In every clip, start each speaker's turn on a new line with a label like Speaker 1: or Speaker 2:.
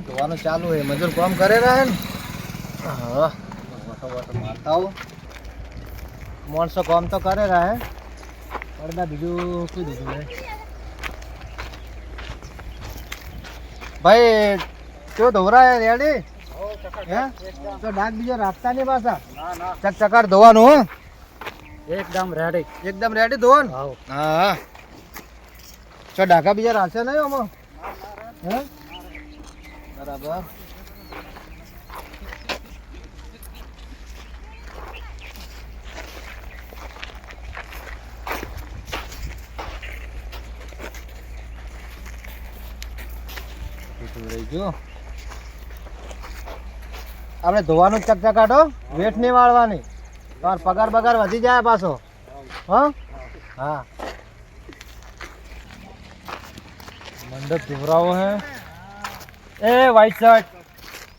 Speaker 1: ધોવાનું ચાલુ હે મજૂર કામ કરે રહે ને? હા. વોટો વોટો મારતા હો માણસો કામ તો કરે રહે પડદા બીજું શું દીધું હે ભાઈ તો ધોવરાય રેડી હે? તો ડાક બીજો રાખતા નહીં પાછા? ચક ચકાર ધોવાનું હો.
Speaker 2: એકદમ રેડી
Speaker 1: એકદમ રેડી ધોવાનું? હા હા. ચો ડાકા બીજા રાખશે નહીં આમાં? હે? બરાબર. આપણે ધોવાનું ચકચકાટો વેઠ નહીં વાળવાની. તમારો પગાર બગાર વધી જાય પાછો. હા? હા.
Speaker 2: મંડપ ધોવરાવો હે. એ વ્હાઈટ શર્ટ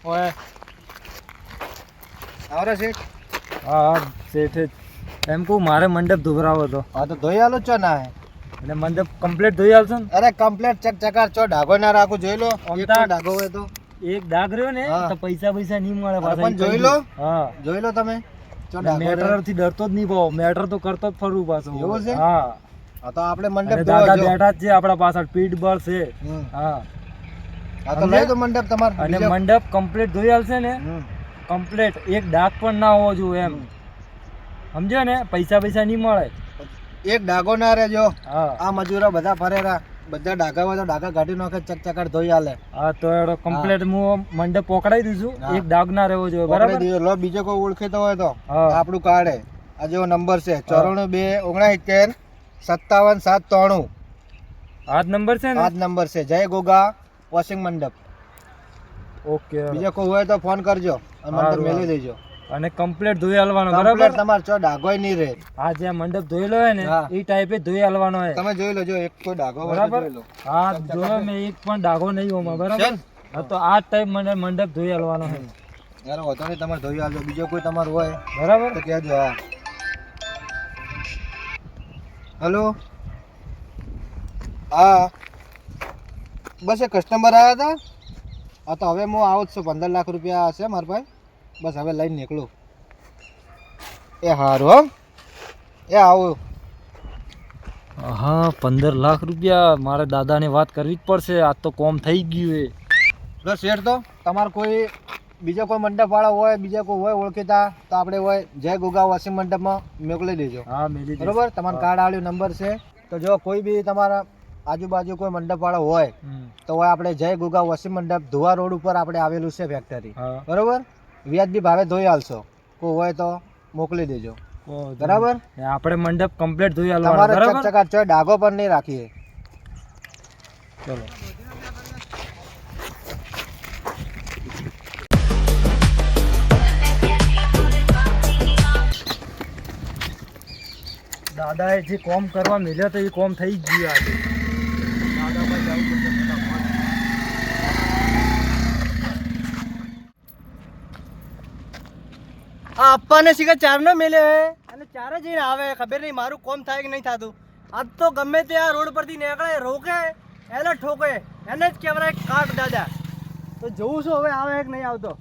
Speaker 2: ઓય.
Speaker 1: આવરે છે
Speaker 2: હા શેઠ એમ કહું મારે મંડપ ધોવરાવો હતો
Speaker 1: હા તો ધોઈ આલો છો ના
Speaker 2: એટલે મંડપ કમ્પ્લીટ ધોઈ આલશો ને?
Speaker 1: અરે કમ્પ્લીટ ચક ચકાર છો ડાઘો ના રાખું જોઈ લો. ડાઘો હોય તો.
Speaker 2: એક ડાઘ રહ્યો ને તો પૈસા પૈસા નહીં મળે પાછા
Speaker 1: પણ જોઈ લો.
Speaker 2: હા.
Speaker 1: જોઈ લો તમે.
Speaker 2: મેટરથી ડરતો જ નહીં ભાવ મેટર તો કરતો જ ફરવું પાછો.
Speaker 1: એવું છે?
Speaker 2: હા.
Speaker 1: તો આપણે મંડપ
Speaker 2: દાદા બેઠા જ છે આપણા પાછળ. પીઠ બળ છે. હા.
Speaker 1: હા તો? લઈ દો મંડપ તમારો.
Speaker 2: અને મંડપ કમ્પ્લીટ ધોઈ આવશે ને કમ્પ્લીટ એક ડાક પણ ના હોવો જોઈએ એમ. સમજ્યો ને? પૈસા પૈસા નહીં મળે.
Speaker 1: એક ડાગો ના રહેજો. આ મજૂરો બધા ફરેરા બધા ડાઘા હોય તો ડાઘા કાઢી નાખે ચક ચકાર ધોઈ આલે.
Speaker 2: હા તો એડો કમ્પ્લીટ હું. મંડપ પકડાઈ દઈશું. એક ડાગ ના રહેવો જોઈએ
Speaker 1: બરાબર? લો બીજો કોઈ ઓળખેતો હોય તો. આપણું કાઢે આ જેવો નંબર છે. ચોરાણું બે ઓગણસિત્તેર સત્તાવન સાત ત્રણું.
Speaker 2: આ જ નંબર છે ને?
Speaker 1: આ જ નંબર છે. જય ગોગા. વોશિંગ મંડપ
Speaker 2: ઓકે
Speaker 1: બીજો કોઈ હોય તો ફોન કરજો અને મંડપ મેળવી દેજો.
Speaker 2: અને કમ્પ્લીટ ધોઈ હાલવાનો બરાબર?
Speaker 1: તમારે ચો ડાઘોય નહીં રહે.
Speaker 2: આ જે મંડપ ધોયેલો હોય ને એ ટાઈપે ધોઈ હાલવાનો હોય.
Speaker 1: તમે જોઈ લો જો એક કોઈ ડાઘો
Speaker 2: બરાબર? હા જોયો મેં એક પણ ડાઘો નહીં હોમાં બરાબર? હા તો આ ટાઈપ મને મંડપ ધોઈ હાલવાનો છે
Speaker 1: યાર વાંધો નહીં તમારે ધોઈ આવજો બીજો કોઈ તમારું હોય
Speaker 2: બરાબર?
Speaker 1: તો કહેજો હા. હલો હા. બસ એ કસ્ટમર આવ્યા હતા. હા તો હવે હું આવું જ છું. પંદર લાખ રૂપિયા હશે મારા પાસે બસ હવે લઈને નીકળું. એ સારું હો. એ આવું.
Speaker 2: હા પંદર લાખ રૂપિયા મારે દાદાને વાત કરવી જ પડશે. આજ તો કોમ થઈ ગયું એ.
Speaker 1: બસ શેઠ તો તમારે કોઈ બીજો કોઈ મંડપવાળા હોય બીજા કોઈ હોય ઓળખીતા તો આપણે હોય જય ગોગા વાસી મંડપમાં મોકલી દેજો.
Speaker 2: હા મેં.
Speaker 1: બરોબર? તમારો કાર્ડ આવ્યો નંબર છે. તો જો કોઈ બી તમારા આજુબાજુ કોઈ મંડપ વાળો હોય તો આપણે જય ગુગા વોશિંગ મંડપ ધોવા રોડ ઉપર આપણે આવેલું છે ફેક્ટરી બરોબર? વ્યાજબી ભાવે ધોઈ આલશો. કોઈ હોય તો મોકલી દેજો. બરાબર?
Speaker 2: આપણે મંડપ કમ્પ્લીટ ધોઈ
Speaker 1: તમારે
Speaker 2: બરાબર?
Speaker 1: ચકચકા ડાઘો પણ નહીં રાખીએ.
Speaker 2: ચલો. દાદાએ જે કોમ કરવા મળ્યો તો એ કોમ થઈ જ ગયું આજે દાદા પાસે જવું પડશે ફટાફટ.
Speaker 3: આ શીખે ચાર ચારનો મેલે અને ચારે જઈને આવે, ખબર નહીં, મારું કોમ થાય કે નહીં થતું. આજ તો ગમે તે આ રોડ પરથી નીકળે, રોકે એને ઠોકે, એને જ કહેવાય કાટ દાદા. તો જોઉં છું હવે, આવે કે નહીં આવતો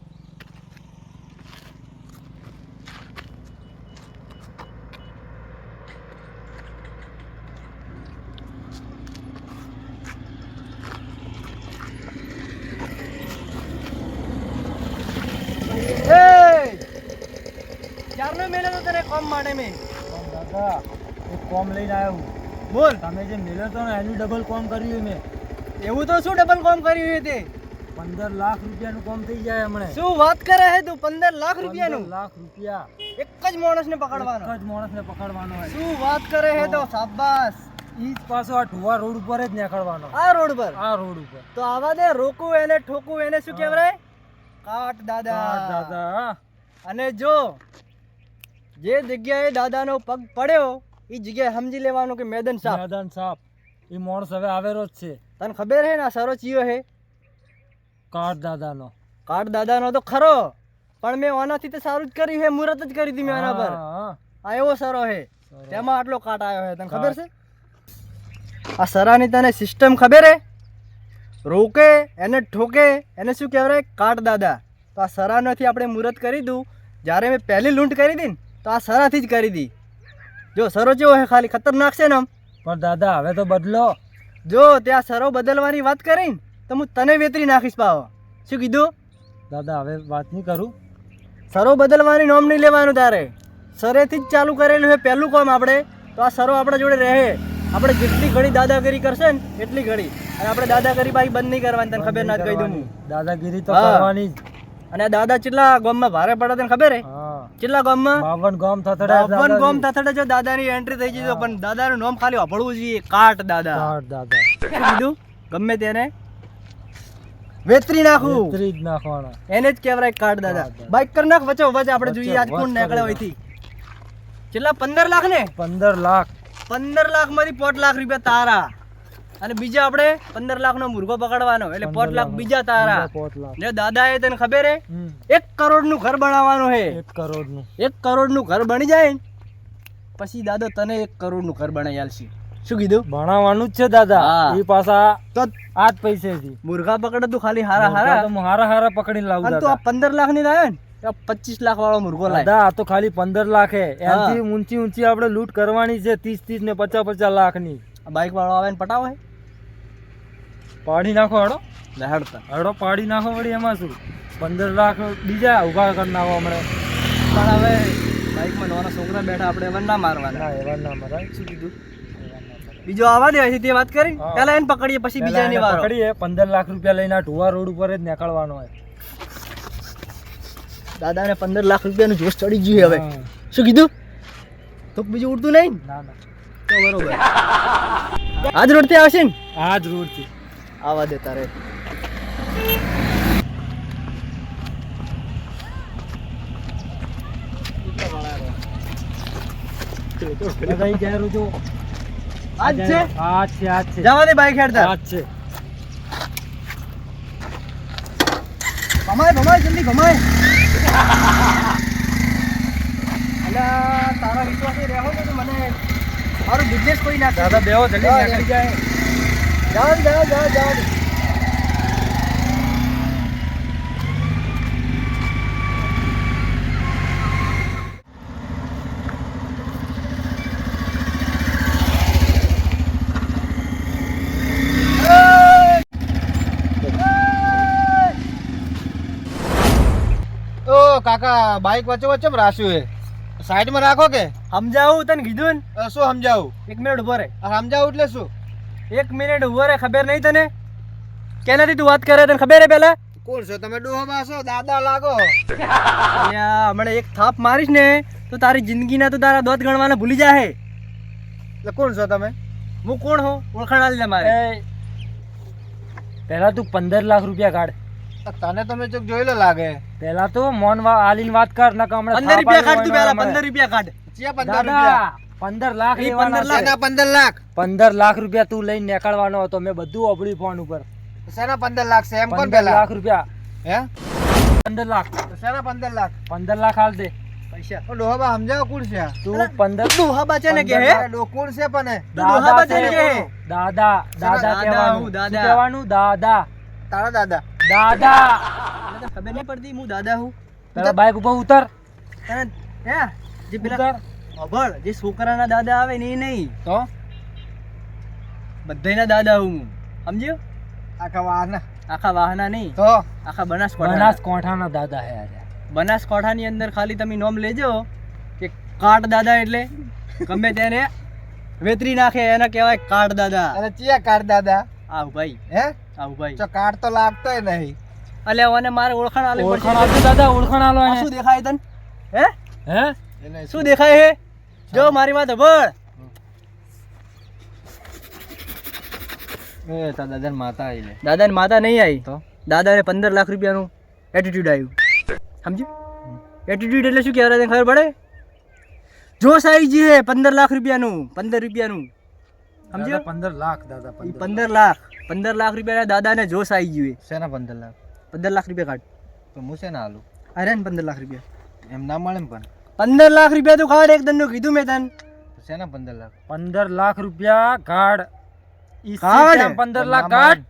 Speaker 3: એ ચારનો મેલે તો તને કોમ માટે મેં
Speaker 2: કોમ દાદા એક કોમ લઈને આવ્યો
Speaker 3: બોલ.
Speaker 2: તમે જે મળ્યો તો ને એનું ડબલ કોમ કર્યું મેં.
Speaker 3: એવું તો શું ડબલ કોમ કર્યું તે?
Speaker 2: પંદર લાખ રૂપિયાનું કોમ થઈ જાય હમણે.
Speaker 3: શું વાત કરે હે તું? પંદર લાખ રૂપિયાનું?
Speaker 2: લાખ રૂપિયા.
Speaker 3: એક જ માણસને પકડવાનો
Speaker 2: એક જ માણસને પકડવાનો હોય.
Speaker 3: શું વાત કરે હે તો? શાબાશ.
Speaker 2: ઈ જ પાછો આ ઢુવા રોડ ઉપર જ નીકળવાનો.
Speaker 3: આ રોડ પર
Speaker 2: આ રોડ ઉપર.
Speaker 3: તો આવા દે રોકવું એને ઠોકું એને શું કહેવાય? કાટ દાદા.
Speaker 2: દાદા
Speaker 3: અને જો જે જગ્યાએ દાદાનો પગ પડ્યો એ જગ્યાએ સમજી લેવાનું કે મેદાન સાફ
Speaker 2: મેદાન સાફ એ માણસ હવે આવેલો જ છે.
Speaker 3: તને ખબર હે ને આ સરો ચિયો હે?
Speaker 2: કાટ દાદાનો.
Speaker 3: કાટ દાદાનો તો ખરો. પણ મેં આનાથી તો સારું જ કર્યું હે મુહૂર્ત જ કરી હતી મેં આના પર. આ એવો સરો હે. તેમાં આટલો કાટ આવ્યો હે તને ખબર છે? આ સરાની તને સિસ્ટમ ખબર હે? રોકે એને ઠોકે એને શું કહેવાય? કાટ દાદા. તો આ સરાનોથી આપણે મુહૂર્ત કરી દઉં. જ્યારે મેં પહેલી લૂંટ કરી હતી ને તો આ સરાથી જ કરી દી. જો સરો જેવો હે ખાલી ખતરનાક છે ને આમ.
Speaker 2: પણ દાદા હવે તો બદલો.
Speaker 3: જો ત્યાં સરો બદલવાની વાત કરી ને તો હું તને વેતરી નાખીશ પાવો શું કીધું?
Speaker 2: દાદા હવે વાત નહીં કરું.
Speaker 3: સરો બદલવાની નોમ નહીં લેવાનું તારે. સરેથી જ ચાલુ કરેલું છે પહેલું કામ આપણે. તો આ સરો આપણા જોડે રહે. આપણે જેટલી ઘડી દાદાગીરી કરશે ને એટલી ઘડી. અને આપણે દાદાગીરી બાકી બંધ નહીં કરવાની તને ખબર ના કહી દઉં હું.
Speaker 2: દાદાગીરી તો કરવાની જ.
Speaker 3: અને આ દાદા કેટલા ગામમાં ભારે પડે તને ખબર હે?
Speaker 2: હા.
Speaker 3: કેટલા ગામમાં?
Speaker 2: બાવન ગામ થતડે
Speaker 3: બાવન ગામ થથડે જો દાદાની એન્ટ્રી થઈ તો પણ દાદાનું નામ ખાલી અભળવું જોઈએ. કાટ દાદા.
Speaker 2: દાદા.
Speaker 3: કીધું? ગમે તેને. વેતરી નાખું.
Speaker 2: ઉતરી જ નાખવાના.
Speaker 3: એને જ કહેવાય કાટ દાદા. બાઈક કર નાખ વચ્ચે વચ્ચે આપણે જોઈએ આજ કોણ નીકળે હોયથી. કેટલા? પંદર લાખ ને?
Speaker 2: પંદર લાખ.
Speaker 3: પંદર લાખમાંથી પોટ લાખ રૂપિયા તારા. અને બીજા આપણે પંદર લાખ નો મુર્ગો પકડવાનો એટલે પોત લાખ બીજા તારા.
Speaker 2: પોત
Speaker 3: દાદા એ તને ખબર હે? એક કરોડનું ઘર બનાવવાનું હે.
Speaker 2: એક કરોડનું
Speaker 3: એક કરોડનું ઘર બની જાય પછી દાદો તને એક કરોડનું ઘર બનાવી આલશે. શું કીધું?
Speaker 2: ભણાવવાનું જ છે દાદા. એ પાછા
Speaker 3: તો
Speaker 2: આ જ પૈસેથી.
Speaker 3: મુર્ગા પકડે તું ખાલી હારા હારા.
Speaker 2: તો હારા હારા પકડીને લાવું
Speaker 3: તું આ પંદર લાખની લાવે ને પચીસ લાખ વાળો મુર્ગો
Speaker 2: દાદા આ તો ખાલી પંદર લાખ. એનાથી ઊંચી ઊંચી આપણે લૂંટ કરવાની છે ત્રીસ ત્રીસ ને પચાસ પચાસ લાખની
Speaker 3: બાઈક વાળો આવે ને પટાવો
Speaker 2: પાડી નાખો હડો.
Speaker 3: લહેડતા
Speaker 2: હડો પાડી નાખો વળી એમાં શું? પંદર લાખ બીજા ઊભા કરી નાખો હમણાં.
Speaker 3: પણ હવે બાઈકમાં નવાના છોકરા બેઠા આપણે એવા ના મારવાના.
Speaker 2: ના એવા ના મારવા
Speaker 3: શું કીધું? બીજો આવા દે હજી તે વાત કરી. પેલા એને પકડીએ પછી
Speaker 2: બીજાની
Speaker 3: ની વારો.
Speaker 2: પકડીએ. પંદર લાખ રૂપિયા લઈને આ ઢુવા રોડ ઉપર જ નીકળવાનો હોય.
Speaker 3: દાદાને પંદર લાખ રૂપિયાનું જોશ ચડી ગયું હવે. શું કીધું? તો બીજું ઉડતું નહીં? ના
Speaker 2: ના.
Speaker 3: તો બરોબર. આજ રોડથી આવશે ને?
Speaker 2: આ જ રોડથી
Speaker 3: આવા દે તારે.
Speaker 2: બધા ઈ ગેરું જો.
Speaker 3: આજ છે?
Speaker 2: આજ છે આ છે.
Speaker 3: જવા બાઈક હેડતા
Speaker 2: આ છે.
Speaker 3: ભમાય ભમાય જલ્દી ભમાય. અલા તારા વિશ્વાસે રહેવો ને તો મને મારો બિઝનેસ કોઈ ના
Speaker 2: દાદા બેહો જલ્દી નીકળી જાય.
Speaker 3: જાવ જાવ જાવ જાવ.
Speaker 1: ઓ કાકા બાઈક વચ્ચે વચ્ચે રાખ્યું હે સાઈડમાં રાખો કે?
Speaker 3: સમજાવું તને કીધું
Speaker 1: ને? શું સમજાવું?
Speaker 3: એક મિનિટ ઊભો
Speaker 1: રે સમજાવું એટલે શું?
Speaker 3: એક મિનિટ ઊભો રે ખબર નહીં તને? કેનાથી તું વાત કરે તને ખબર હે પેલા?
Speaker 1: કોણ છો તમે ડોહો બાસો દાદા લાગો.
Speaker 3: હમણાં એક થાપ મારીશ ને તો તારી જિંદગીના તો તારા દોત ગણવાના ભૂલી જાહે.
Speaker 1: એટલે કોણ છો તમે?
Speaker 3: હું કોણ હો? ઓળખાણ આલી મારે.
Speaker 2: પહેલા તું પંદર લાખ રૂપિયા કાઢ.
Speaker 1: તને તમે ચોક જોઈ લો લાગે.
Speaker 2: પહેલા તો મોન આલીન વાત કર નકર હમણાં
Speaker 3: પંદર રૂપિયા કાઢ તું
Speaker 2: પહેલા
Speaker 3: પંદર રૂપિયા કાઢ.
Speaker 2: દાદા! પંદર લાખ
Speaker 3: પંદર લાખ.
Speaker 1: પંદર લાખ.
Speaker 2: પંદર લાખ રૂપિયા તું લઈને નીકળવાનો હતો. મેં બધું ઓબળી ફોન ઉપર.
Speaker 1: શેના પંદર લાખ છે? એમ કોણ પેલા?
Speaker 2: લાખ રૂપિયા.
Speaker 1: હે?
Speaker 2: પંદર લાખ.
Speaker 1: શેના પંદર લાખ?
Speaker 2: પંદર લાખ હાલ દે.
Speaker 3: પૈસા.
Speaker 1: ડોહાબા સમજાવો કોણ છે?
Speaker 2: તું પંદર
Speaker 3: તું હા ને કે હે?
Speaker 2: લાખ.
Speaker 1: આ ડો કોણ છે પણ
Speaker 3: ને કે
Speaker 2: દાદા. દાદા
Speaker 3: દાદા
Speaker 2: કહેવાનું.
Speaker 3: દાદા.
Speaker 2: કહેવાનું? દાદા.
Speaker 1: તારા દાદા.
Speaker 2: દાદા
Speaker 3: ખબર નહીં પડતી હું દાદા હું.
Speaker 2: પેલા બાઈક ઉપર ઉતર.
Speaker 3: તને હે? જે પેલા
Speaker 2: ઉતર.
Speaker 3: અભળ જે છોકરાના દાદા આવે ને એ નહીં
Speaker 1: તો?
Speaker 3: બધાના દાદા હું. સમજ્યો?
Speaker 1: આખા વાહના.
Speaker 3: આખા વાહના નહીં.
Speaker 1: તો?
Speaker 3: આખા બનાસકાંઠા
Speaker 2: બનાસકાંઠાના દાદા હે.
Speaker 3: બનાસકાંઠાની અંદર ખાલી તમે નોમ લેજો કે કાટ દાદા એટલે ગમે તેને વેતરી નાખે એને કહેવાય કાટ દાદા.
Speaker 1: અને ચિયા કાટ દાદા?
Speaker 3: આવ ભાઈ.
Speaker 1: હે?
Speaker 3: આવ ભાઈ.
Speaker 1: તો કાઢ તો લાગતોય નહીં.
Speaker 3: અલે ઓને મારે ઓળખાણ આલે
Speaker 2: ઓળખાણ આલે દાદા ઓળખાણ આલો
Speaker 3: શું દેખાય તને? હે?
Speaker 2: હે?
Speaker 3: શું દેખાય હે? જો મારી વાત હબળ
Speaker 1: એ તા દાદા માતા આવી લે.
Speaker 3: દાદાની માતા નહીં આવી
Speaker 1: તો?
Speaker 3: દાદાને પંદર લાખ રૂપિયાનું એટીટ્યુડ આવ્યું સમજ્યું? એટીટ્યુડ એટલે શું કહેવાય? ખબર પડે? જોશ આવી હે પંદર લાખ રૂપિયાનું પંદર રૂપિયાનું. સમજ્યો?
Speaker 2: પંદર લાખ દાદા પંદર
Speaker 3: લાખ. પંદર લાખ રૂપિયાના દાદાને જોશ આવી ગયું
Speaker 1: શેના પંદર લાખ?
Speaker 3: પંદર લાખ રૂપિયા કાઢ.
Speaker 1: તો હું શેના હાલું
Speaker 3: અરે ને પંદર લાખ રૂપિયા.
Speaker 1: એમ ના મળે ને પણ.
Speaker 3: પંદર લાખ રૂપિયા તો કાઢ એક દંડો કીધું મેં તને.
Speaker 1: શેના પંદર લાખ?
Speaker 2: પંદર લાખ રૂપિયા ગાડ ઈ પંદર લાખ ગાડ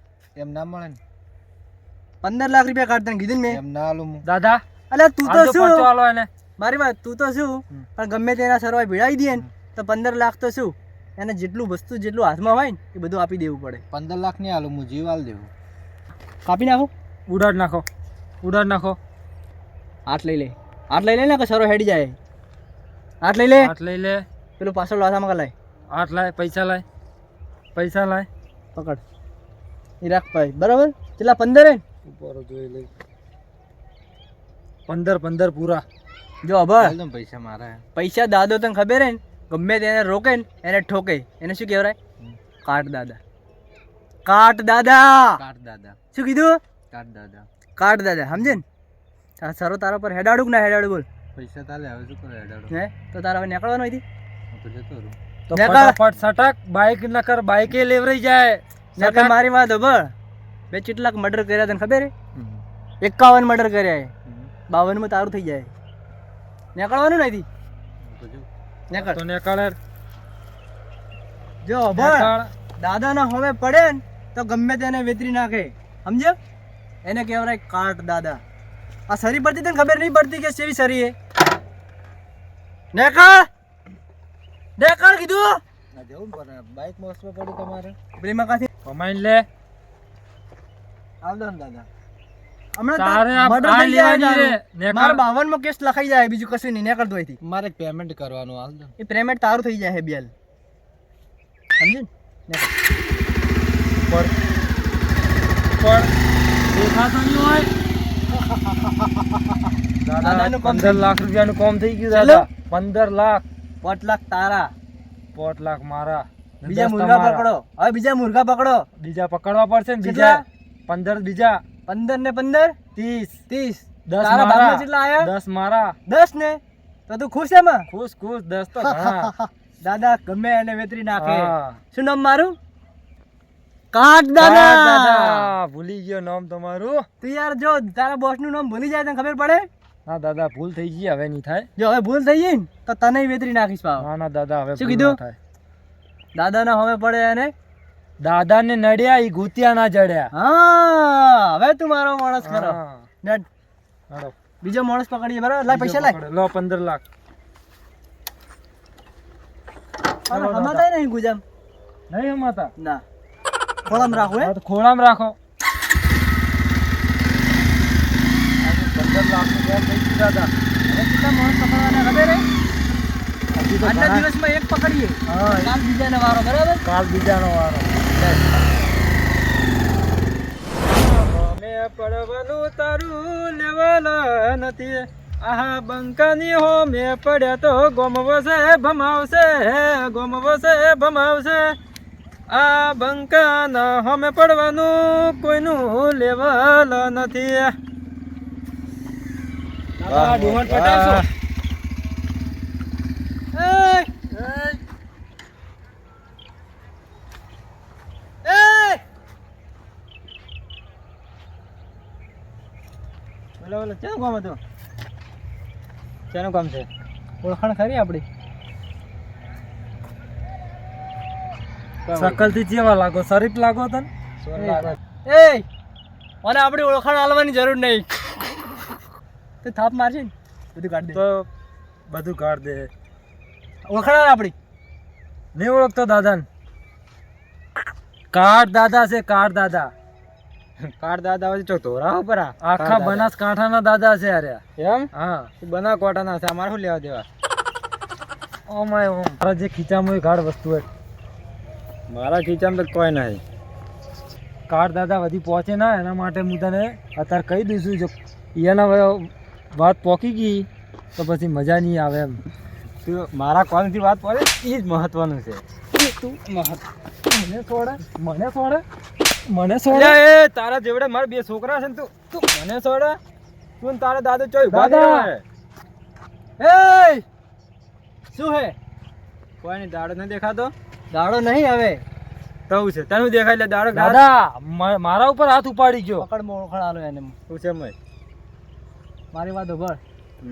Speaker 1: એમ ના મળે ને.
Speaker 3: પંદર લાખ રૂપિયા કાઢ તને કીધું ને મેં.
Speaker 1: એમ ના આલું
Speaker 2: દાદા
Speaker 3: અલ્યા તું તો શું?
Speaker 2: આલો એને.
Speaker 3: મારી વાત તું તો શું? પણ ગમે તેના સરવાય ભીડાવી દે ને તો પંદર લાખ તો શું? એને જેટલું વસ્તુ જેટલું હાથમાં હોય ને એ બધું આપી દેવું પડે.
Speaker 1: પંદર લાખ નહીં આલું હું જીવ આલ દેવું.
Speaker 3: કાપી નાખો.
Speaker 2: ઉડાડ નાખો. ઉડાડ નાખો.
Speaker 3: હાથ લઈ લે. હાથ લઈ લે ને કે સરો હેડી જાય. હાથ લઈ લે.
Speaker 2: હાથ લઈ લે.
Speaker 3: પેલું પાછળ લાથામાં લાય
Speaker 2: હાથ લાય પૈસા લાય. પૈસા લાય.
Speaker 3: પકડ. એ રાખ ભાઈ બરાબર? કેટલા પંદર હે?
Speaker 2: ઉપર જોઈ લે પંદર પંદર પૂરા.
Speaker 3: જો અભર
Speaker 1: પૈસા મારા.
Speaker 3: પૈસા દાદો તને ખબર હે ને? ગમે તેને રોકે ને એને ઠોકે. એને શું કહેવાય? કાટ દાદા. કાટ દાદા!
Speaker 1: કાટ દાદા.
Speaker 3: શું કીધું?
Speaker 1: કાટ દાદા.
Speaker 3: કાટ દાદા સમજે ને? તારા સરો તારા પર હેડાડું કે ના હેડાડું બોલ.
Speaker 1: પૈસા તાલે હવે શું કરે અડાડો?
Speaker 3: હે? તો તારા હવે નીકળવાનું હતી
Speaker 1: તો જતો રહું.
Speaker 2: તો ફટાફટ સટક બાઇક ન કર બાઇકે લેવરાઈ જાય.
Speaker 3: નકર મારી વાત ખબર બે કેટલાક મર્ડર કર્યા તને ખબર હે? એકાવન મર્ડર કર્યા હે. બાવનમાં તારું થઈ જાય. નીકળવાનું નથી નીકળ.
Speaker 2: તો નેકળ.
Speaker 3: જો ભણ
Speaker 2: નેકળ.
Speaker 3: દાદાના હવે પડે ને તો ગમે તેને વેતરી નાખે. સમજ્યો? એને કહેવાય કાટ દાદા. આ સરી પડતી તને ખબર નહીં પડતી કે સેવી સરી હે? નેકળ! નેકળ કીધું?
Speaker 1: ના જવું પણ બાઇક મોસમાં પડ્યું તમારે.
Speaker 3: પેલીમાં કાથી?
Speaker 2: કમાઈને લે.
Speaker 1: દો ને દાદા.
Speaker 3: મારા બાવનમાં કેસ લખાઈ જાય બીજું કશું નહીં. નેકર દોયથી
Speaker 1: મારે પેમેન્ટ કરવાનું હાલ
Speaker 3: એ પેમેન્ટ તારું થઈ જાય બેલ. સમજી.
Speaker 2: ઉપર ઉપર દેખાતો નહીં હોય. દાદા પંદર લાખ રૂપિયાનું કોમ થઈ ગયું દાદા. પંદર લાખ.
Speaker 3: પાંચ લાખ તારા.
Speaker 2: પોત લાખ મારા.
Speaker 3: બીજા મુર્ગા પકડો. હવે બીજા મુર્ગા પકડો.
Speaker 2: બીજા પકડવા પડશે ને બીજા. પંદર બીજા.
Speaker 3: પંદર ને પંદર?
Speaker 2: ત્રીસ.
Speaker 3: ત્રીસ.
Speaker 2: દસ મારા.
Speaker 3: કેટલા આયા?
Speaker 2: દસ મારા.
Speaker 3: દસ ને? તો તું ખુશ એમાં?
Speaker 2: ખુશ ખુશ. દસ તો
Speaker 3: દાદા ગમે એને વેતરી નાખે. શું નામ મારું? કાટ
Speaker 2: દાદા! ભૂલી ગયો નામ તમારું.
Speaker 3: તું યાર જો તારા બોસનું નામ ભૂલી જાય તને ખબર પડે?
Speaker 2: હા દાદા ભૂલ થઈ ગઈ હવે નહીં થાય.
Speaker 3: જો હવે ભૂલ થઈ ગઈ ને તો તને વેતરી નાખીશ પાવ
Speaker 2: ના ના દાદા હવે
Speaker 3: શું કીધું? દાદા ના હવે પડે એને?
Speaker 2: દાદા ને નડ્યા ઈ ગુતિયા ના જડ્યા.
Speaker 3: હા હવે તું મારો માણસ કરો
Speaker 2: હા.
Speaker 3: બીજો માણસ પકડીએ બરાબર? લાય પૈસા લાય.
Speaker 2: લો પંદર લાખ.
Speaker 3: અને હમાતા નહીં ગુજામ.
Speaker 2: નહીં માતા
Speaker 3: ના. ખોળામાં રાખો હે?
Speaker 2: ખોળામાં રાખો. પંદર લાખનું કામ થઈ ગયું
Speaker 3: હવે કેટલા માણસ પકડવાના ખબર હે? આજના દિવસમાં એક પકડીએ. કાલ બીજાને વારો બરાબર?
Speaker 2: કાલ બીજાનો વારો. અમે પડવાનું તારું લેવાલા નથી. આહા બંકાની હો મે પડ્યા તો ગોમવશે ભમાવશે ગોમવશે ભમાવશે. આ બંકાના હમે પડવાનું કોઈનું લેવલ નથી.
Speaker 3: ક્યાં કામ હતું?
Speaker 2: શેનું કામ છે?
Speaker 3: ઓળખાણ ખરી આપણી?
Speaker 2: શકલથી જેવા લાગો શરીફ લાગો તને?
Speaker 3: એ મને આપણી ઓળખાણ આલવાની જરૂર નહીં. તો થાપ મારશે ને બધું કાઢ દે.
Speaker 2: તો બધું કાઢ દે.
Speaker 3: ઓળખાણ આપણી.
Speaker 2: નહીં ઓળખતો દાદાને? કાઢ દાદા છે કાઢ દાદા.
Speaker 1: કાઢ દાદા હોય તો ધોરા ઉપર
Speaker 2: આખા બનાસ કાંઠાના દાદા છે અરે.
Speaker 1: એમ?
Speaker 2: હા.
Speaker 1: બના કોટાના છે અમારે શું લેવા દેવા?
Speaker 2: ઓમાય ઓમ. મારા જે ખીચામાં ગાઢ વસ્તુ હોય.
Speaker 1: મારા ખીચામાં તો કોઈ નહીં.
Speaker 2: કાર દાદા બધી પહોંચે ના એના માટે હું તને અત્યારે કહી દઈશું જો એના વાત પોકી ગઈ તો પછી મજા નહીં આવે એમ.
Speaker 1: તું મારા કોલથી વાત પડે એ જ મહત્વનું છે.
Speaker 2: તું મને છોડે મને છોડે મને છોડે.
Speaker 1: એ તારા જેવડે મારા બે છોકરા છે ને તું તું મને છોડે? તું તારા દાદા ચોય
Speaker 2: દાદા!
Speaker 3: એ! શું હે?
Speaker 1: કોઈ નહીં દાડો નથી દેખાતો?
Speaker 3: દાડો નહીં હવે
Speaker 1: તવું છે? તને દેખાય એટલે દાડો
Speaker 2: દાદા મારા ઉપર હાથ ઉપાડી ગયો.
Speaker 3: પકડમાં ઓળખાણ આલો એને.
Speaker 1: શું છે મય
Speaker 3: મારી વાત ઉભર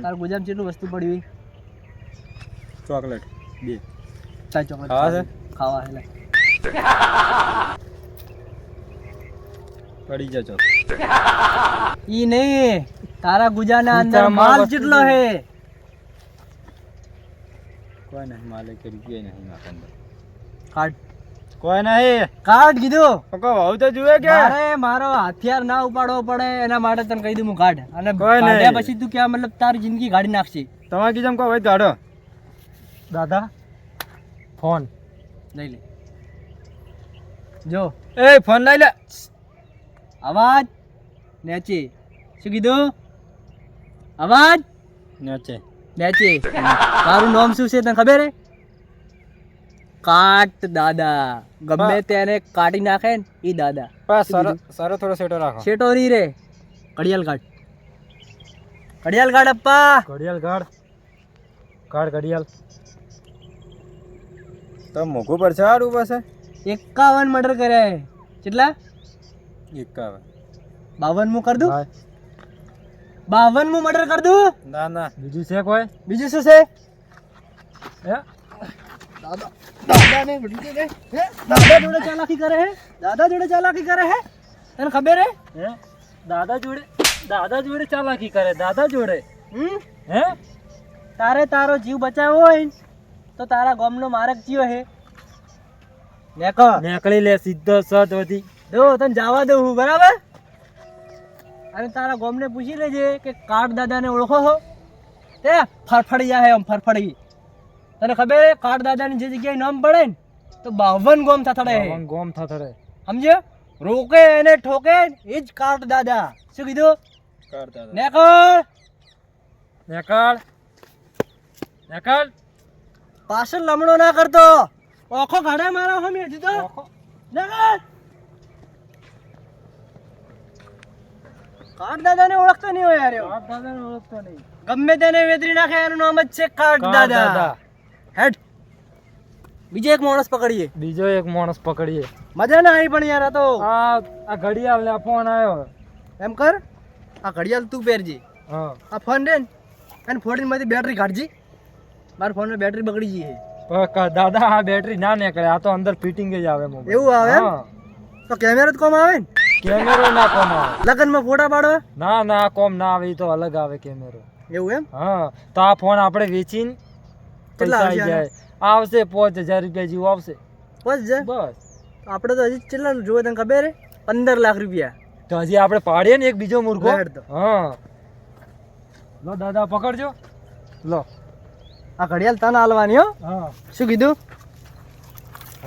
Speaker 3: તાર ગુજામ ચેટલું વસ્તુ પડી હોય?
Speaker 1: ચોકલેટ. બે.
Speaker 3: ચાલ ચોકલેટ
Speaker 1: ખાવા છે?
Speaker 3: ખાવા હે લે.
Speaker 2: પડી ચોક.
Speaker 3: ઈ નહીં. તારા ગુજાના અંદર માલ કેટલો હે
Speaker 2: કોઈ નહીં માલે કે રૂપિયા નહીં માકંદર
Speaker 3: કાઢ
Speaker 2: કોઈ નહીં.
Speaker 3: કાઢ કીધું?
Speaker 2: પકો હવે તો જુએ કે?
Speaker 3: અરે મારો હથિયાર ના ઉપાડવો પડે એના માટે તને કહી દઉં હું કાઢ અને
Speaker 2: કોઈ નહીં.
Speaker 3: પછી તું ક્યાં મતલબ તારી જિંદગી કાઢી નાખશે?
Speaker 2: તમારે કીધું કહો ભાઈ કાઢો.
Speaker 3: દાદા
Speaker 2: ફોન.
Speaker 3: લઈ લે. જો.
Speaker 2: એ ફોન લઈ લે.
Speaker 3: અવાજ. નેચે. શું કીધું? અવાજ.
Speaker 2: નેચે.
Speaker 3: નેચે. તારું નામ શું છે તને ખબર હે? કાટ દાદા. ગમે તેને કાઢી નાખે ને એ દાદા.
Speaker 2: બસ સારો થોડો સેટો રાખો.
Speaker 3: શેટોરી રે કડિયાલ કાઢ. કડિયાલ કાઢ અપ્પા.
Speaker 2: ઘડિયાળ કાઢ. કાઢ ઘડિયાળ. તો મોઘું પડશે આડું પાસે
Speaker 3: એકાવન મર્ડર કર્યા કેટલા?
Speaker 2: એકાવન.
Speaker 3: બાવન મુ કર દઉં? બાવન મુ મર્ડર કર દઉં?
Speaker 2: ના ના. બીજું છે કોઈ?
Speaker 3: બીજું શું છે?
Speaker 2: હે?
Speaker 3: દાદા ને દાદા જોડે ચાલાકી કરે હે દાદા જોડે ચાલાકી કરે હે તને ખબર હે
Speaker 2: હે દાદા જોડે દાદા જોડે ચાલાકી કરે દાદા જોડે
Speaker 3: હમ
Speaker 2: હે
Speaker 3: તારે તારો જીવ બચાવવો હોય તો તારા ગોમનો મારક થયો હે લેકો
Speaker 2: નીકળી લે સીધો સત વધી.
Speaker 3: દો તને જવા દઉં હું બરાબર અને તારા ગામને પૂછી લેજે કે કાટ દાદાને ઓળખો હો તે ફરફડી હે આમ ફરફડી તને ખબર કાટ દાદાની જે જગ્યાએ નામ પડે ને તો બાવન ગોમ થથડે
Speaker 2: ગોમ ગોમ થથડે
Speaker 3: સમજ્યો? રોકે એને ઠોકે એ જ કાટ દાદા શું કીધું?
Speaker 2: કર દાદા
Speaker 3: નેકળ.
Speaker 2: નેકળ. નેકળ.
Speaker 3: પાછળ લમણો ના કરતો. ઓખો ઘડે મારા હમી હજી તો. નેકળ. કાટ દાદાને ઓળખતો નહીં હોય યાર.
Speaker 2: કાઢ દાદાને ઓળખતો નહીં.
Speaker 3: ગમે તેને વેતરી નાખે એનું નામ જ છે કાટ દાદા
Speaker 2: દાદા.
Speaker 3: હેડ. બીજો એક માણસ પકડીએ.
Speaker 2: બીજો એક માણસ પકડીએ.
Speaker 3: મજા ના આવી પણ યાર આ તો.
Speaker 2: આ આ ઘડિયાળ ને ફોન આવ્યો.
Speaker 3: એમ કર. આ ઘડિયાળ તું પહેરજે.
Speaker 2: હા.
Speaker 3: આ ફોન રે ને. અને ફોનમાંથી બેટરી કાઢજી. મારા ફોનમાં બેટરી બગડી ગઈ છે.
Speaker 2: દાદા આ બેટરી ના નીકળે. આ તો અંદર ફિટિંગ જ આવે મોબાઈલ
Speaker 3: એવું આવે તો કેમેરા જ કોમ આવે ને?
Speaker 2: કેમેરો ના કોમ આવે.
Speaker 3: લગનમાં ફોટા પાડો.
Speaker 2: ના ના કોમ ના આવે. તો અલગ આવે કેમેરો
Speaker 3: એવું એમ?
Speaker 2: હા. તો આ ફોન આપણે વેચીને પૈસા આવી જાય. આવશે પાંચ હજાર રૂપિયા જેવું આવશે.
Speaker 3: બસ છે
Speaker 2: બસ.
Speaker 3: આપણે તો હજી કેટલા જોવે તને ખબર પંદર લાખ રૂપિયા.
Speaker 2: તો હજી આપણે પાડીએ ને એક બીજો મુર્ગો હા. લો દાદા પકડજો. લો.
Speaker 3: આ ઘડિયાળ તને હાલવાની હો.
Speaker 2: હા.
Speaker 3: શું કીધું?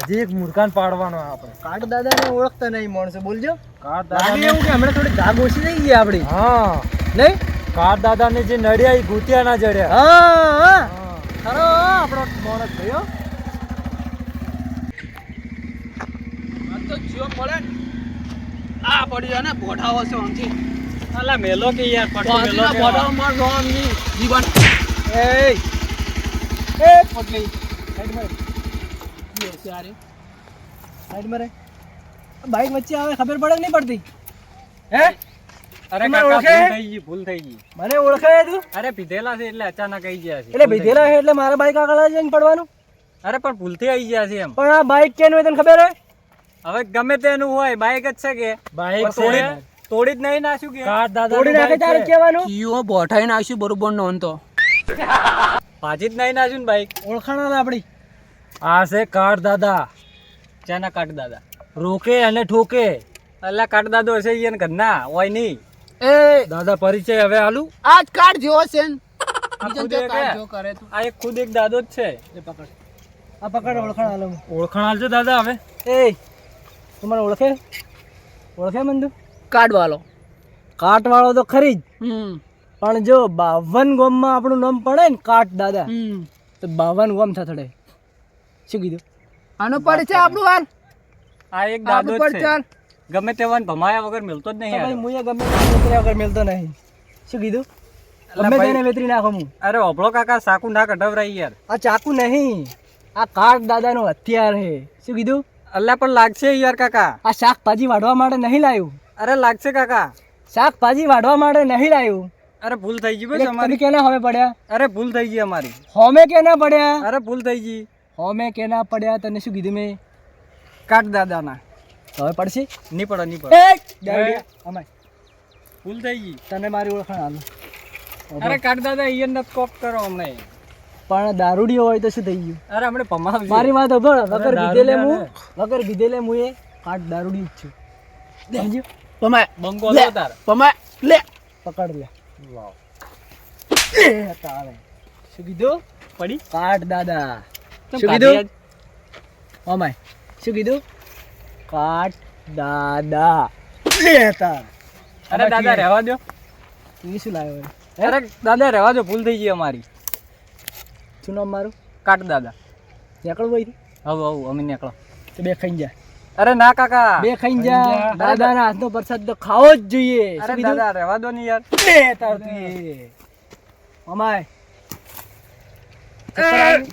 Speaker 2: હજી એક મુર્ગાન પાડવાનો આપણે.
Speaker 3: કાટ દાદાને ઓળખતા નહીં માણસો બોલજો. કાટ
Speaker 2: દાદા
Speaker 3: એવું કે હમણાં થોડી જાગ ઓછી થઈ ગઈ આપણી.
Speaker 2: હા.
Speaker 3: નહીં?
Speaker 2: દાદા ને જે નડ્યા એ ગુતિયા ના જડ્યા.
Speaker 3: હા. હા. માણસ થયો
Speaker 2: અલા મેલો કે યાર મેલો કે
Speaker 3: એ એ પટલી સાઈડમાં સાઈડમાં રે બાઈક વચ્ચે આવે ખબર પડે કે નહીં પડતી? હે?
Speaker 2: અરે કાકા ભૂલ થઈ ગઈ ભૂલ થઈ ગઈ.
Speaker 3: મને ઓળખે તું?
Speaker 2: અરે પીધેલા છે એટલે અચાનક આવી ગયા છે.
Speaker 3: એટલે પીધેલા છે એટલે મારા બાઈક આગળ જઈને પડવાનું
Speaker 2: અરે પણ ભૂલથી આવી ગયા છે એમ.
Speaker 3: પણ આ બાઈક કેનું હોય તને ખબર હે?
Speaker 2: હવે ગમે તેનું હોય બાઈક જ છે કે? બાઈક
Speaker 3: તોડી-
Speaker 2: તોડી જ નહીં નાખ્યું કે? કાર દાદા
Speaker 3: તોડી નાખે તારે કહેવાનું?
Speaker 4: કીઓ બોઠાઈ નાખ્યું બરોબર નો તો.
Speaker 2: પાછી જ નહીં નાખ્યું ને બાઈક
Speaker 3: ઓળખાણ આપડી
Speaker 2: આ છે કાર દાદા. ચાના કાટ દાદા. રોકે અને ઠોકે. એટલે કાટ દાદો હશે ઈ ઘરના હોય નહીં.
Speaker 4: એ
Speaker 2: દાદા પરિચય હવે આલુ?
Speaker 4: આજ કાર્ડ જેવો છે
Speaker 2: આ
Speaker 4: બીજો જો
Speaker 2: એક
Speaker 4: કાર્ડ
Speaker 2: હે.
Speaker 4: કરે તું.
Speaker 2: આ એક ખુદ એક દાદો જ છે.
Speaker 3: આ પકડ ઓળખાણ આલો.
Speaker 2: ઓળખાણ આલજો દાદા હવે.
Speaker 3: એ તું મને ઓળખે? ઓળખે મંદુ? તું
Speaker 4: કાર્ડ વાળો.
Speaker 3: કાટ વાળો તો ખરી જ.
Speaker 4: હમ.
Speaker 3: પણ જો બાવન ગોમમાં આપણું નામ પડે ને કાટ દાદા તો બાવન ગોમ થથડે. શું કીધું?
Speaker 4: આનો પડે છે આપણું વાર
Speaker 2: આ એક દાદો છે. ગમે તેવાને ભમાયા વગર મિલતો જ નહીં
Speaker 3: ભાઈ. મુએ ગમે તે વેતરી વગર મિલતો નહીં. શું કીધું? ગમે તેને વેતરી નાખો હું
Speaker 2: અરે ઓભળો કાકા સાકુ ના કઢવરાઈ યાર.
Speaker 3: આ ચાકુ નહીં. આ કાટ દાદાનું હથિયાર છે. શું કીધું?
Speaker 2: અલ્લા પણ લાગશે યાર કાકા.
Speaker 3: આ શાકભાજી વાઢવા માટે નહીં લાવ્યું
Speaker 2: અરે લાગશે કાકા.
Speaker 3: શાકભાજી વાઢવા માટે નહીં લાવ્યું
Speaker 2: અરે ભૂલ થઈ ગઈ બસ અમારી.
Speaker 3: કેના હવે પડ્યા?
Speaker 2: અરે ભૂલ થઈ ગઈ અમારી.
Speaker 3: હોમે કેના પડ્યા?
Speaker 2: અરે ભૂલ થઈ ગઈ.
Speaker 3: હોમે કેના પડ્યા? તને શું કીધું મેં?
Speaker 2: કાટ દાદાના.
Speaker 3: હવે પડશે?
Speaker 2: નહીં પડે નહીં
Speaker 3: પડે. અમે અમાય.
Speaker 2: ભૂલ થઈ ગઈ.
Speaker 3: તને મારી ઓળખાણ હાલ.
Speaker 2: અરે કાઢ દાદા ઈ નથી કોપ કરો અમને.
Speaker 3: પણ દારૂડિયો હોય તો શું થઈ ગયું?
Speaker 2: અરે હમણે પમાવજે
Speaker 3: મારી વાત ખબર વગર કીધેલે હું વગર કીધેલે હું એ કાટ દારૂડી જ છું. દેજો
Speaker 4: પમાય
Speaker 2: બંગો
Speaker 4: લે.
Speaker 2: તાર
Speaker 4: પમાય લે.
Speaker 3: પકડ લે.
Speaker 2: વાવ.
Speaker 3: એ તારે શું કીધું?
Speaker 2: પડી?
Speaker 3: કાટ દાદા શું કીધું? અમાય શું કીધું? કાટ દાદા. લેતા
Speaker 2: અરે દાદા રહેવા દો
Speaker 3: એ શું લાવ્યો
Speaker 2: અરે દાદા રહેવા દો ભૂલ થઈ ગઈ અમારી.
Speaker 3: શું નામ મારું?
Speaker 2: કાટ દાદા.
Speaker 3: નીકળ ભાઈ
Speaker 2: હવે હવે અમે નીકળો.
Speaker 3: તો બે ખાઈ જા.
Speaker 2: અરે ના કાકા.
Speaker 3: બે ખાઈ જા.
Speaker 2: ના
Speaker 3: દાદાના હાથનો પ્રસાદ તો ખાવો જ જોઈએ.
Speaker 2: અરે દાદા રહેવા દો ને યાર.
Speaker 3: લે તાર તું અમાય. ચક્કર આવે?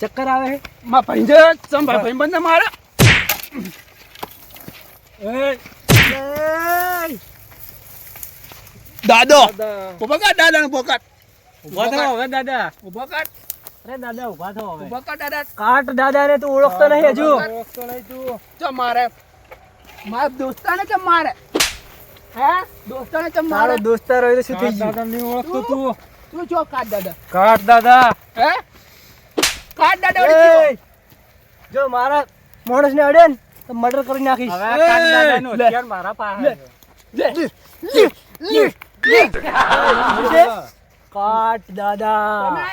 Speaker 3: ચક્કર આવે?
Speaker 4: માં ભાઈ સંભાળ ભાઈ બંધ મારા દાદો કર દાદા ને પોકાટ
Speaker 2: ઊભા થાઓ હવે દાદા
Speaker 4: ઊભા કર
Speaker 2: અરે દાદા ઊભા થાઓ હવે
Speaker 4: ઊભા કર દાદા
Speaker 3: કાટ દાદાને તું ઓળખતો નહીં હજુ.
Speaker 2: ઓળખતો નહીં તું.
Speaker 4: ચમ મારે? મારા દોસ્તાને ચમ મારે? હે? દોસ્તાને ચમ મારે?
Speaker 3: તારો દોસ્તાર હોય તો શું થઈ
Speaker 2: કાટ
Speaker 3: ગયું?
Speaker 2: દાદા નહીં ઓળખતો તું?
Speaker 4: તું. જો કાઢ દાદા
Speaker 2: કાટ દાદા
Speaker 4: હે? કાઢ દાદા!
Speaker 3: જો મારા માણસને અડે ને તો મર્ડર કરી નાખીશ.
Speaker 2: હવે આ કાટ દાદાનું
Speaker 3: લે.
Speaker 2: હથિયાર મારા પાસે છે.
Speaker 3: કાટ દાદા.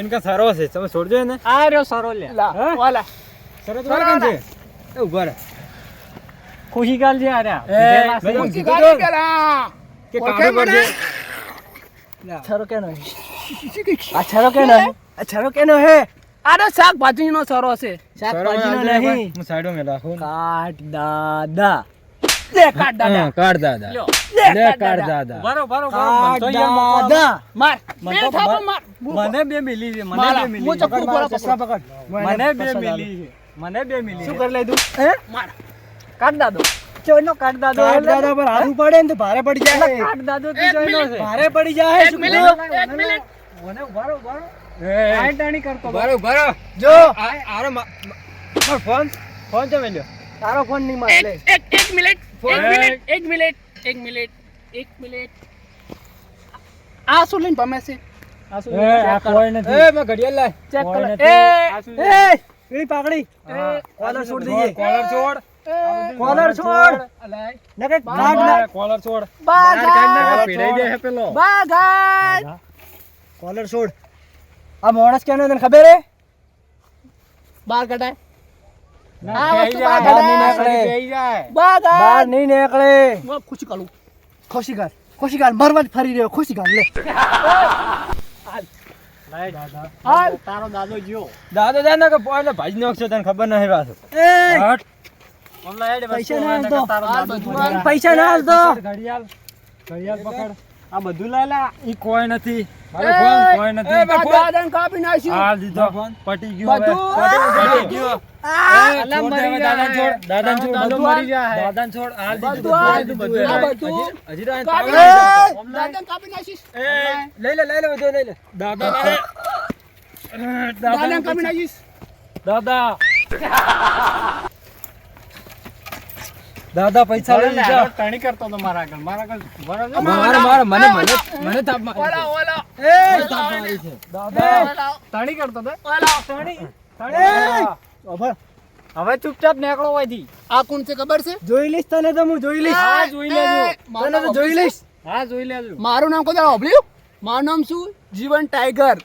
Speaker 2: ઇનકા સરો છે. તમે છોડજો એને. આ રહ્યો સરો લે.
Speaker 4: વાલા.
Speaker 2: સરો તો કેમ છે એ ઊભા રહે. ખુશી ગાલ છે આર્યા ખુશી છે.
Speaker 4: ગાડી પેલા
Speaker 2: કે કામ
Speaker 4: પર?
Speaker 2: પડશે
Speaker 3: છરો કેનો હે? આ છરો કેનો હે આ છરો કેનો હે
Speaker 4: આનો શાકભાજીનો સરો છે.
Speaker 3: શાકભાજીનો નહીં.
Speaker 2: હું સાઈડો મે રાખું.
Speaker 3: કાટ દાદા.
Speaker 4: લે કાટ દાદા.
Speaker 2: કાટ દાદા. લે કાઢ દાદા. બરો બરો
Speaker 3: બરો દાદા.
Speaker 4: માર.
Speaker 2: મને
Speaker 4: બે
Speaker 2: તો
Speaker 4: માર.
Speaker 2: મને બે મિલી છે મને બે મિલી
Speaker 4: હું
Speaker 3: પકડ
Speaker 4: બોલા પકડ.
Speaker 3: પકડ.
Speaker 2: મને બે મિલી છે મને બે મિલી
Speaker 3: શું. કરી લીધું? હે?
Speaker 4: માર.
Speaker 2: કાટ દાદો. દાદો
Speaker 3: કાટ દાદા પર હાથ પડે ને તો ભારે પડી જાય.
Speaker 2: દાદો તું છે
Speaker 3: ભારે પડી જાય શું
Speaker 4: મિનિટ એક મિનિટ.
Speaker 2: મને ઉભારો ઉભારો આ કરતો
Speaker 1: બરો બરો
Speaker 3: જો.
Speaker 2: આરો ફોન ફોન છે મેલ્યો.
Speaker 3: તારો ફોન નહીં મારે લે.
Speaker 4: એક એક એક મિનિટ એક મિનિટ એક મિનિટ એક મિનિટ એક મિનિટ. આ શું લઈને ભમે છે?
Speaker 3: આ શું
Speaker 2: આ કોઈ નથી.
Speaker 3: એ મેં ઘડિયાળ લાય. ચેક
Speaker 2: કોઈ
Speaker 3: એ એ પેલી પાકડી. કોલર છોડ
Speaker 2: કોલર કોલર છોડ.
Speaker 3: કોલર છોડ. નકે કાટ ના
Speaker 2: કોલર છોડ.
Speaker 3: કાઢ નાખ.
Speaker 2: પીડાઈ દે હે પેલો.
Speaker 4: બાગાત
Speaker 3: કોલર છોડ. આ માણસ કેનો તને ખબર હે?
Speaker 4: બાર કટાય
Speaker 2: ના,
Speaker 4: આ
Speaker 2: બેહી
Speaker 4: વસ્તુ
Speaker 2: જાય,
Speaker 3: બહાર નહીં નીકળે.
Speaker 4: ખુશી કાઢું.
Speaker 3: ખુશી ગાલ ખુશી ગાલ મરવા જ ફરી રહ્યો. ખુશી ગાલ લે.
Speaker 2: તારો દાદો જ્યો દાદો જાય ને કે પોઈલે ભાજી નાખશો તને ખબર નહીં
Speaker 3: પૈસા ના
Speaker 4: હાલ હાલ.
Speaker 2: ઘડિયાળ ઘડિયાળ પકડ. આ બધું લાલા લા. ઈ કોઈ નથી. મારો
Speaker 4: એ,
Speaker 2: ફોન કોઈ નથી.
Speaker 4: દાદાને કાપી નાખ્યું.
Speaker 2: હાલ દીધો પટી ગયો હવે. પટી પટી ગયો.
Speaker 4: અલા,
Speaker 2: છોડ
Speaker 4: મરી
Speaker 2: હવે છોડ. દાદાને છોડ. બધું
Speaker 4: મરી જાય.
Speaker 2: દાદાને છોડ. હાલ દીધું
Speaker 4: બધું હાલ
Speaker 2: બધું
Speaker 4: દીધું.
Speaker 2: બધું.
Speaker 4: આ બધું.
Speaker 2: હજી- હજી તો અહીં
Speaker 4: કાપી
Speaker 2: તાવ
Speaker 4: નાખ્યું.
Speaker 2: નથી.
Speaker 4: દાદાને કાપી નાખીશ.
Speaker 3: લઈ લે લઈ લે બધું લઈ લે.
Speaker 2: દાદા દાદા.
Speaker 4: કાપી નાખીશ.
Speaker 2: દાદા. દાદા પૈસા લઈ લીધા તણી કરતો તો મારા આગળ. મારા આગળ મારા મારા મને મને મને તાપ
Speaker 4: ઓલા ઓલા.
Speaker 2: મારી છે. દાદા તણી કરતો તો
Speaker 4: ઓલા.
Speaker 2: ટણી
Speaker 3: ઓભર
Speaker 2: હવે ચૂપચાપ નેકળો હોયથી
Speaker 4: આ કોણ છે ખબર છે?
Speaker 3: જોઈ લઈશ તને તો હું જોઈ લઈશ.
Speaker 2: હા જોઈ લેજો.
Speaker 4: મારું
Speaker 3: તને તો
Speaker 4: નામ
Speaker 3: જોઈ લઈશ.
Speaker 2: હા જોઈ લેજો.
Speaker 4: મારું નામ કોઈ ઓબલ્યુ મારું નામ શું? જીવન ટાઈગર.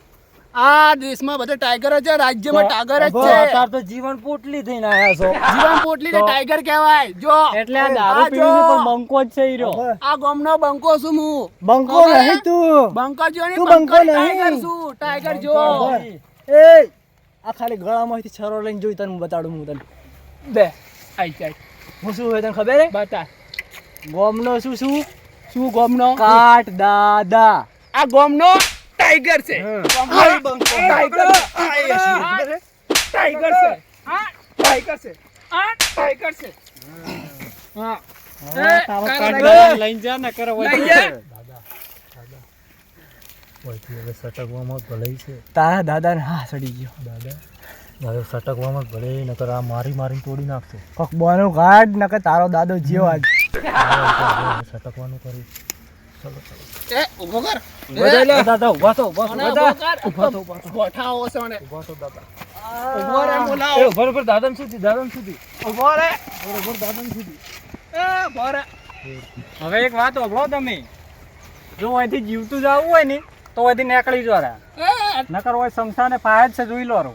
Speaker 4: આ દેશમાં બધા ટાઈગર જ છે રાજ્યમાં ટાઈગર જ છે.
Speaker 2: અત્યાર તો જીવન પોટલી થઈને આયા છો.
Speaker 4: જીવન પોટલી ને ટાઈગર કહેવાય. જો
Speaker 2: એટલે આ દારૂ
Speaker 4: જો,
Speaker 2: પણ બંકો જ છે
Speaker 3: ઈરો
Speaker 4: આ ગોમનો બંકો છું હું.
Speaker 3: બંકો નહીં તું.
Speaker 4: બંકો જો ને
Speaker 3: તું બંકો નહીં.
Speaker 4: ટાઈગર છું. ટાઈગર જો.
Speaker 3: એ આ ખાલી ગળામાંથી છરો લઈને જોઈ તને હું બતાડું હું તને.
Speaker 4: બે આઈ જાય.
Speaker 3: હું શું હોય તને ખબર હે?
Speaker 4: બતા.
Speaker 3: ગોમનો શું શું?
Speaker 4: શું ગોમનો?
Speaker 3: કાટ દાદા.
Speaker 4: આ ગામનો? ટાઈગર છે. ટાઈગર ટાઈગર છે. ટાઈગર છે. ટાઈગર છે. હા.
Speaker 2: હા, તારો
Speaker 4: કાકા
Speaker 2: કાઢ
Speaker 4: લઈ
Speaker 2: જા ને કરે
Speaker 4: લઈ જા.
Speaker 3: તારા દાદાને હા સડી ગયો.
Speaker 5: હવે સટકવામાં ભલે નકર આ મારી મારીને તોડી નાખશે.
Speaker 1: કોક બોનો ગાડ નકે તારો દાદો જીવ આજ.
Speaker 5: સટકવાનું કરી.
Speaker 4: એ ઊભો કર.
Speaker 5: દાદા
Speaker 4: ઊભા ઊભા ગોઠાવો છે રે બોલાવો.
Speaker 5: સુધી દાદા સુધી
Speaker 4: રે.
Speaker 5: દાદા સુધી
Speaker 4: એ ઊભો રે.
Speaker 5: હવે એક વાત સાંભળો તમે. જો અહીંથી જીવતું જવું હોય ને તો અહીંથી નીકળી
Speaker 4: જો
Speaker 5: નકર હોય સમસાને ફાયદ છે જોઈ લો રો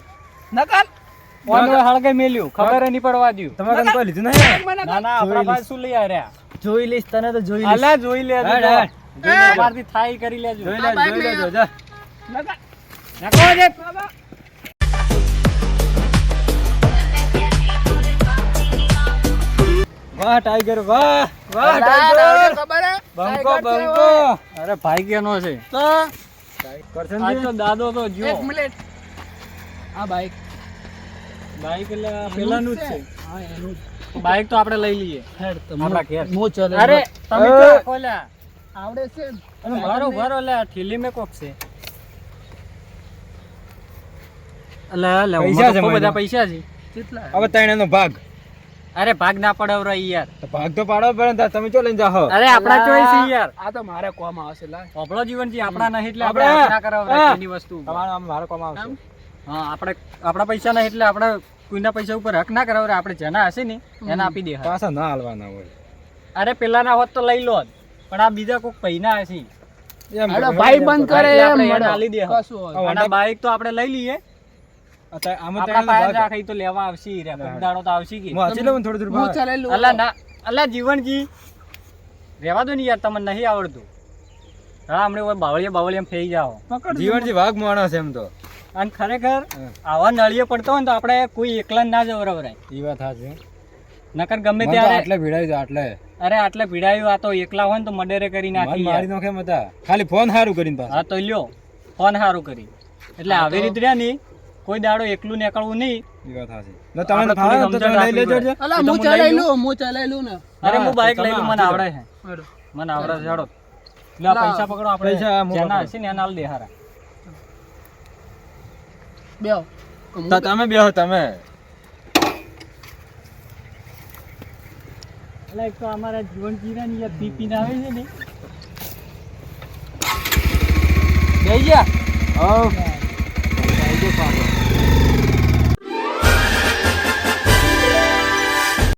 Speaker 4: નકર.
Speaker 5: ઓનો હળગે મેલ્યું ખબર નહીં પડવા દ્યું.
Speaker 1: તમે કોઈ લીધું નહીં?
Speaker 5: ના ના આપણા પાસે શું લઈ આવ્યા?
Speaker 1: જોઈ લઈશ તને તો જોઈ લઈશ.
Speaker 5: અલા જોઈ લેજો
Speaker 1: હેડ,
Speaker 5: જો.
Speaker 1: હેડ.
Speaker 5: જોઈને અમારથી થાય કરી લેજો.
Speaker 1: જોઈ
Speaker 4: આ
Speaker 1: જોઈ લેજો જા.
Speaker 5: નાખો જે. વાહ ટાઈગર વાહ વાહ
Speaker 4: ટાઈગર. ખબર હે?
Speaker 5: બંકો બંકો. અરે ભાઈ કેનો છે
Speaker 4: તો
Speaker 5: આજ તો દાદો તો જો
Speaker 4: એક મિનિટ. આ બાઈક.
Speaker 5: બાઈક એટલે પેલાનું જ છે.
Speaker 4: હા એનું
Speaker 5: બાઈક તો આપણે લઈ લઈએ.
Speaker 4: હેડ તો
Speaker 5: આપણા ઘેર.
Speaker 4: મો ચલે.
Speaker 5: અરે તમે તો ખોલ્યા?
Speaker 4: આવડે છે
Speaker 5: અને ભરો ભરો લે ઠીલી મે કોક છે. અલે લે
Speaker 1: પૈસા છે
Speaker 5: બધા પૈસા. છે.
Speaker 4: કેટલા?
Speaker 1: હવે ત્રણ એનો ભાગ.
Speaker 5: અરે ભાગ ના પડાવ યાર.
Speaker 1: તો ભાગ તો પાડો પડે તમે ચો લઈને જાહો
Speaker 5: અરે આપડા ચોઈસ છે યાર.
Speaker 4: આ તો મારે કોમ આવશે લા
Speaker 5: આપણો જીવન જી આપડા નહીં એટલે
Speaker 1: આપણે-
Speaker 5: ના
Speaker 1: કરાવ.
Speaker 5: તેની વસ્તુ.
Speaker 1: તમારો આમ મારો કોમ આવશે.
Speaker 5: હા આપણે આપડા પૈસા નહીં એટલે આપણે કોઈના પૈસા ઉપર હક ના કરાવરાય આપણે જેના હશે ને એને આપી દે
Speaker 1: પાછા ના હાલવાના હોય.
Speaker 5: અરે પેલાના હોત તો લઈ લો જ. પણ આ બીજા કોઈક પૈના
Speaker 1: છે.
Speaker 4: ભાઈ
Speaker 1: એમ
Speaker 4: બંધ
Speaker 1: કરે
Speaker 4: એમ.
Speaker 5: આલી દે.
Speaker 4: કશું
Speaker 5: બાઈક તો આપણે લઈ લઈએ. રહેવા દો ને યાર તમને નહીં આવડતું. હા હમણાં ઓય બાવળિયા બાવળિયા ફેઈ જાઓ.
Speaker 4: પકડ
Speaker 1: જીવનજી ભાગ માણસ એમ તો.
Speaker 5: અને ખરેખર આવા નળીએ પડતો હોય ને તો આપણે કોઈ એકલા ના જવરાવરાય.
Speaker 1: એ વાત હાચી.
Speaker 5: નકર ગમે ત્યારે
Speaker 1: આટલે ભીડાઈ દો, આટલે.
Speaker 5: અરે આટલે પીડાયું આ તો એકલા હોય ને તો મડેરે કરી નાખી
Speaker 1: મારી. નાખે હતા. ખાલી ફોન હારું કરીને પાછું.
Speaker 5: હા તો લ્યો ફોન સારું કરી. એટલે આવી રીતે રહ્યા ની કોઈ દાડો એકલું નીકળવું નહીં.
Speaker 1: વાત. તમે ફાવે તો તમે લઈ લેજો
Speaker 4: અલા
Speaker 5: એ તો
Speaker 4: હું
Speaker 5: હું લઈ
Speaker 4: ચલાયેલું ને.
Speaker 5: અરે હું
Speaker 1: હા,
Speaker 5: લઈ લઉં મને આવડે છે. મને આવડે છે હેડો લે પૈસા પકડો આપણે
Speaker 1: પૈસા
Speaker 5: જેના હશે ને એના દે હારા
Speaker 4: બેહો.
Speaker 1: તમે બેહો તમે.
Speaker 5: એટલે એક તો અમારા જીવન જીરા ની પી પીને આવે છે ને. જઈ ગયા?
Speaker 1: હવ.